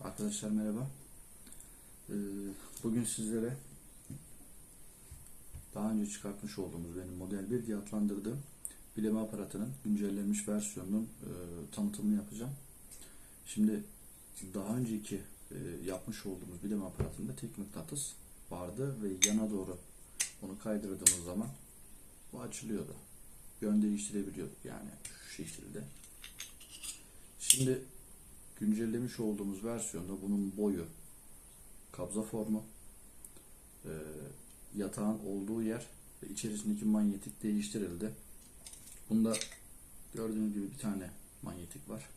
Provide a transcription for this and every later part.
Arkadaşlar merhaba. Ee, Bugün sizlere daha önce çıkartmış olduğumuz benim Model 1 diye adlandırdığım bileme aparatının güncellenmiş versiyonunun e, tanıtımını yapacağım. Şimdi daha önceki e, yapmış olduğumuz bileme aparatında tek mıknatıs vardı ve yana doğru onu kaydırdığımız zaman bu açılıyordu. Yön değiştirebiliyorduk yani şu şekilde. Şimdi güncellemiş olduğumuz versiyonda bunun boyu, kabza formu, e, yatağın olduğu yer ve içerisindeki manyetik değiştirildi. Bunda gördüğünüz gibi bir tane manyetik var.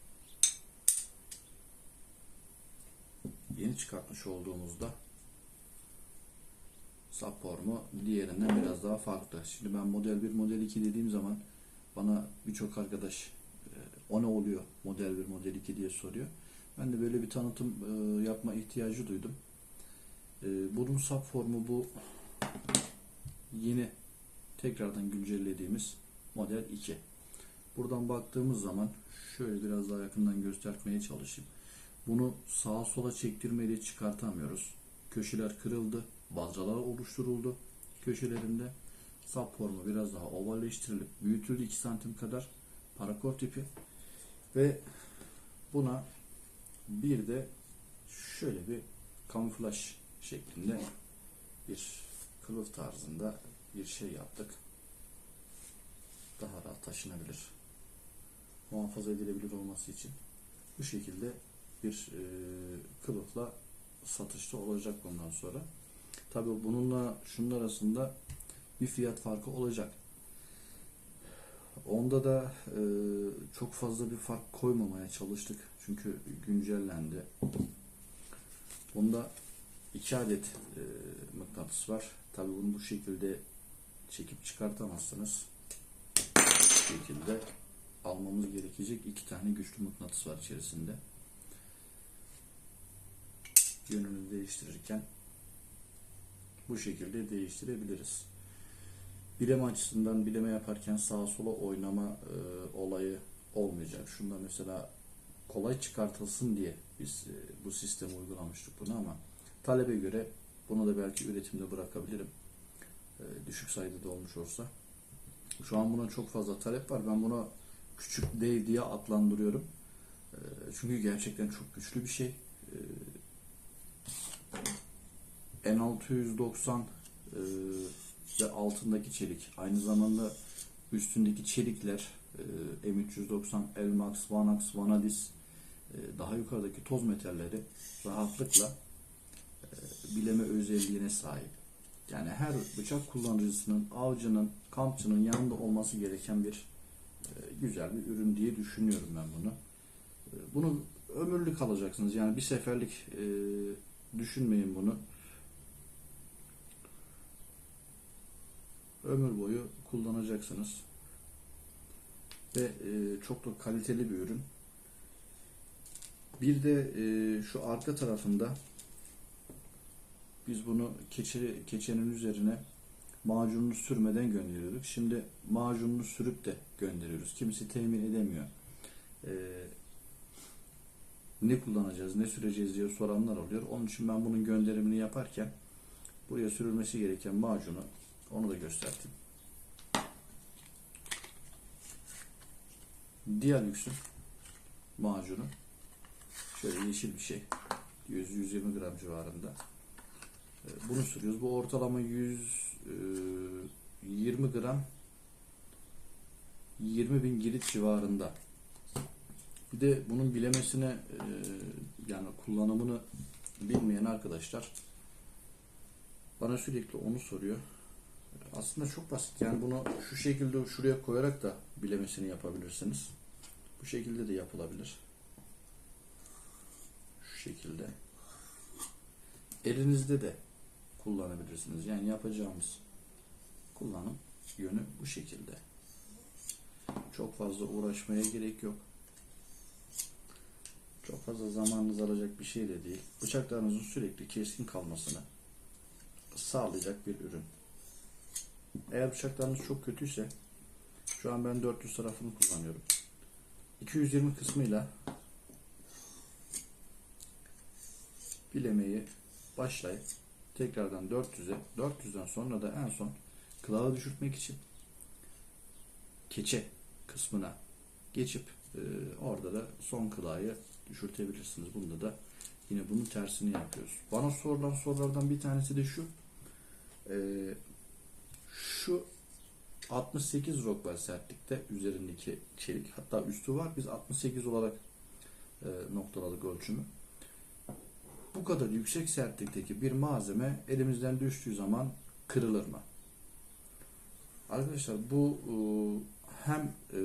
Yeni çıkartmış olduğumuzda sap formu diğerinden biraz daha farklı. Şimdi ben model 1, model 2 dediğim zaman bana birçok arkadaş o ne oluyor model 1, model 2 diye soruyor. Ben de böyle bir tanıtım e, yapma ihtiyacı duydum. E, bunun sap formu bu yeni tekrardan güncellediğimiz model 2. Buradan baktığımız zaman şöyle biraz daha yakından göstermeye çalışayım. Bunu sağa sola çektirmeyle çıkartamıyoruz. Köşeler kırıldı, balcalar oluşturuldu köşelerinde. Sap formu biraz daha ovalleştirilip büyütüldü 2 santim kadar parakor tipi ve buna bir de şöyle bir kamuflaj şeklinde bir kılıf tarzında bir şey yaptık. Daha rahat taşınabilir. Muhafaza edilebilir olması için bu şekilde bir e, kılıfla satışta olacak bundan sonra. Tabii bununla şunun arasında bir fiyat farkı olacak. Onda da e, çok fazla bir fark koymamaya çalıştık. Çünkü güncellendi. Bunda iki adet e, mıknatıs var. Tabii bunu bu şekilde çekip çıkartamazsınız. Bu şekilde almamız gerekecek iki tane güçlü mıknatıs var içerisinde. Yönünü değiştirirken bu şekilde değiştirebiliriz. Bileme açısından bileme yaparken sağa sola oynama e, olayı olmayacak. Şunda mesela kolay çıkartılsın diye biz e, bu sistemi uygulamıştık bunu ama talebe göre bunu da belki üretimde bırakabilirim. E, düşük sayıda da olmuş olsa. Şu an buna çok fazla talep var. Ben buna küçük dev diye adlandırıyorum. E, çünkü gerçekten çok güçlü bir şey. E, N690 e, ve altındaki çelik. Aynı zamanda üstündeki çelikler e, M390, Elmax, Vanax, Vanadis e, daha yukarıdaki toz metalleri rahatlıkla e, bileme özelliğine sahip. Yani her bıçak kullanıcısının, avcının, kampçının yanında olması gereken bir güzel bir ürün diye düşünüyorum ben bunu. Bunu ömürlük alacaksınız. Yani bir seferlik düşünmeyin bunu. Ömür boyu kullanacaksınız. Ve e, çok da kaliteli bir ürün. Bir de e, şu arka tarafında biz bunu keçe, keçenin üzerine macununu sürmeden gönderiyorduk. Şimdi macununu sürüp de gönderiyoruz. Kimisi temin edemiyor. E, ne kullanacağız, ne süreceğiz diye soranlar oluyor. Onun için ben bunun gönderimini yaparken buraya sürülmesi gereken macunu onu da gösterdim. Dialux'un macunu şöyle yeşil bir şey. 100-120 gram civarında. Ee, Bunu sürüyoruz. Bu ortalama 120 gram 20 bin girit civarında. Bir de bunun bilemesine e, yani kullanımını bilmeyen arkadaşlar bana sürekli onu soruyor. Aslında çok basit. Yani bunu şu şekilde şuraya koyarak da bilemesini yapabilirsiniz. Bu şekilde de yapılabilir. Şu şekilde. Elinizde de kullanabilirsiniz. Yani yapacağımız kullanım yönü bu şekilde. Çok fazla uğraşmaya gerek yok. Çok fazla zamanınız alacak bir şey de değil. Bıçaklarınızın sürekli keskin kalmasını sağlayacak bir ürün. Eğer bıçaklarınız çok kötüyse şu an ben 400 tarafını kullanıyorum. 220 kısmıyla bilemeyi başlayıp tekrardan 400'e 400'den sonra da en son kılağı düşürtmek için keçe kısmına geçip e, orada da son kılağı düşürtebilirsiniz. Bunda da yine bunun tersini yapıyoruz. Bana sorulan sorulardan bir tanesi de şu. E, şu 68 Rockwell sertlikte üzerindeki çelik hatta üstü var. Biz 68 olarak e, noktaladık ölçümü. Bu kadar yüksek sertlikteki bir malzeme elimizden düştüğü zaman kırılır mı? Arkadaşlar bu e, hem e,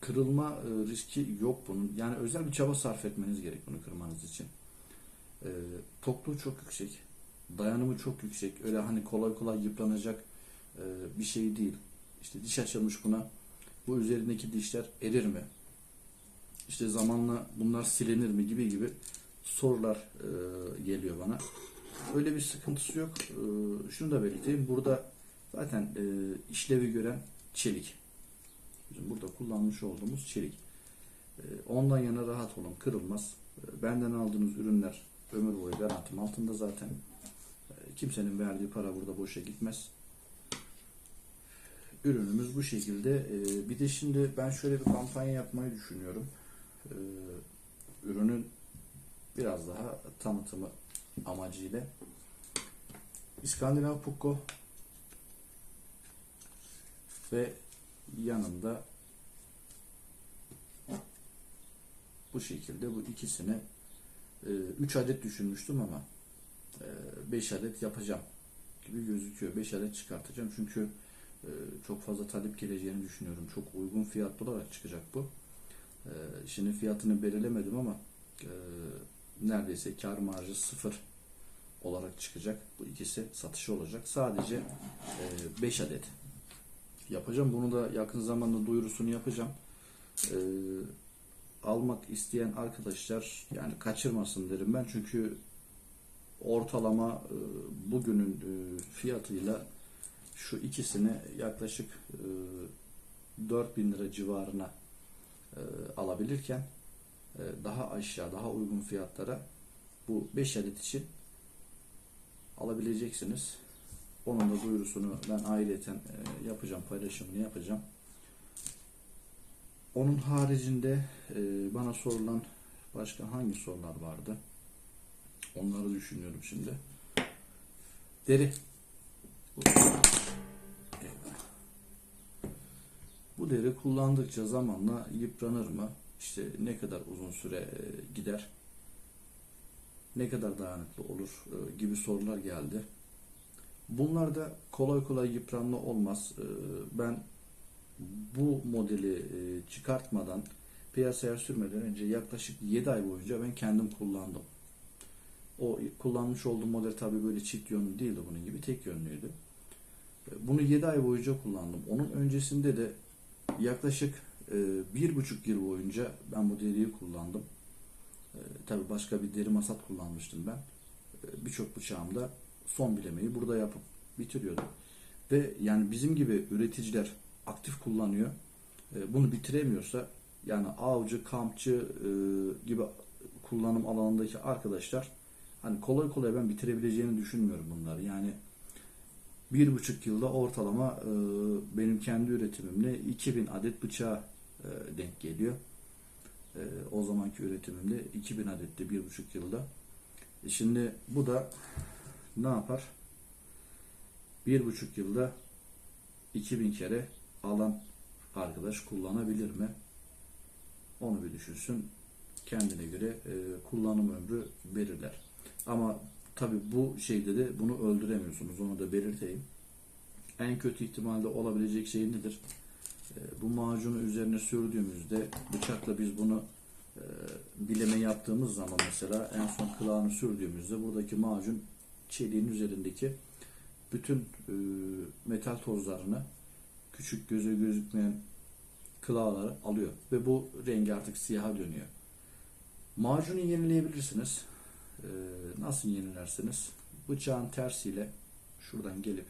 kırılma e, riski yok bunun. Yani özel bir çaba sarf etmeniz gerek bunu kırmanız için. E, tokluğu çok yüksek. Dayanımı çok yüksek. Öyle hani kolay kolay yıpranacak e, bir şey değil. İşte diş açılmış buna. Bu üzerindeki dişler erir mi? İşte zamanla bunlar silinir mi gibi gibi sorular e, geliyor bana. Öyle bir sıkıntısı yok. E, şunu da belirteyim. Burada zaten e, işlevi gören çelik. Bizim burada kullanmış olduğumuz çelik. E, ondan yana rahat olun. Kırılmaz. E, benden aldığınız ürünler ömür boyu garantim altında zaten. E, kimsenin verdiği para burada boşa gitmez. Ürünümüz bu şekilde. E, bir de şimdi ben şöyle bir kampanya yapmayı düşünüyorum. E, ürünün biraz daha tanıtımı amacıyla İskandinav Pukko ve yanında bu şekilde bu ikisini 3 adet düşünmüştüm ama 5 adet yapacağım gibi gözüküyor. 5 adet çıkartacağım çünkü e, çok fazla talep geleceğini düşünüyorum. Çok uygun fiyatlı olarak çıkacak bu. E, Şimdi fiyatını belirlemedim ama e, neredeyse kar marjı sıfır olarak çıkacak. Bu ikisi satışı olacak. Sadece 5 adet yapacağım. Bunu da yakın zamanda duyurusunu yapacağım. Almak isteyen arkadaşlar yani kaçırmasın derim ben. Çünkü ortalama e, bugünün e, fiyatıyla şu ikisini yaklaşık e, 4000 lira civarına e, alabilirken e, daha aşağı, daha uygun fiyatlara bu 5 adet için alabileceksiniz. Onun da duyurusunu ben ayrıyeten e, yapacağım, paylaşımını yapacağım. Onun haricinde e, bana sorulan başka hangi sorular vardı? Onları düşünüyorum şimdi. Deri. Bu, deri kullandıkça zamanla yıpranır mı? İşte ne kadar uzun süre e, gider? Ne kadar dayanıklı olur e, gibi sorular geldi. Bunlarda kolay kolay yıpranma olmaz. E, Ben bu modeli çıkartmadan piyasaya sürmeden önce yaklaşık 7 ay boyunca ben kendim kullandım. O kullanmış olduğum model tabii böyle çift yönlü değildi bunun gibi tek yönlüydü. E, Bunu 7 ay boyunca kullandım. Onun öncesinde de yaklaşık e, bir buçuk yıl boyunca ben bu deriyi kullandım. E, tabii başka bir deri masat kullanmıştım ben. Birçok bıçağımda son bilemeyi burada yapıp bitiriyordum. Ve yani bizim gibi üreticiler aktif kullanıyor. Bunu bitiremiyorsa yani avcı, kampçı gibi kullanım alanındaki arkadaşlar hani kolay kolay ben bitirebileceğini düşünmüyorum bunları. Yani bir buçuk yılda ortalama e, benim kendi üretimimle 2000 adet bıçağa e, denk geliyor. E, o zamanki üretimimde 2000 adette bir buçuk yılda. E şimdi bu da ne yapar? Bir buçuk yılda 2000 kere alan arkadaş kullanabilir mi? Onu bir düşünsün. Kendine göre e, kullanım ömrü belirler. Ama tabi bu şeyde de bunu öldüremiyorsunuz. Onu da belirteyim. En kötü ihtimalde olabilecek şey nedir? E, bu macunu üzerine sürdüğümüzde bıçakla biz bunu e, bileme yaptığımız zaman mesela en son kılağını sürdüğümüzde buradaki macun çeliğin üzerindeki bütün e, metal tozlarını küçük göze gözükmeyen kılağları alıyor ve bu rengi artık siyaha dönüyor. Macunu yenileyebilirsiniz. Ee, nasıl yenilersiniz? Bıçağın tersiyle şuradan gelip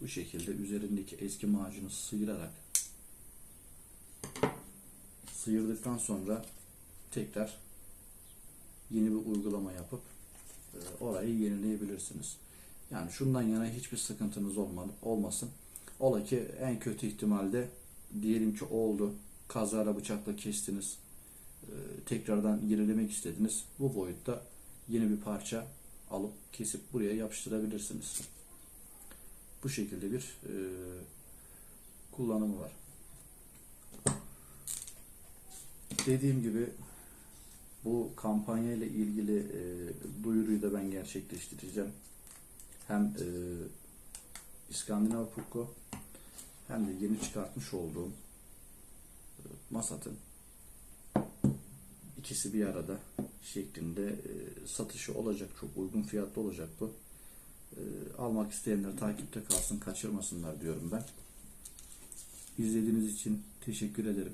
bu şekilde üzerindeki eski macunu sıyırarak sıyırdıktan sonra tekrar yeni bir uygulama yapıp e, orayı yenileyebilirsiniz. Yani şundan yana hiçbir sıkıntınız olmasın. Ola ki en kötü ihtimalde diyelim ki oldu. Kazara bıçakla kestiniz. E, tekrardan yenilemek istediniz. Bu boyutta yeni bir parça alıp kesip buraya yapıştırabilirsiniz. Bu şekilde bir e, kullanımı var. Dediğim gibi bu kampanya ile ilgili e, duyuruyu da ben gerçekleştireceğim. Hem e, İskandinav Puko hem de yeni çıkartmış olduğum e, Masat'ın ikisi bir arada şeklinde e, satışı olacak. Çok uygun fiyatlı olacak bu. E, almak isteyenler takipte kalsın, kaçırmasınlar diyorum ben. İzlediğiniz için teşekkür ederim.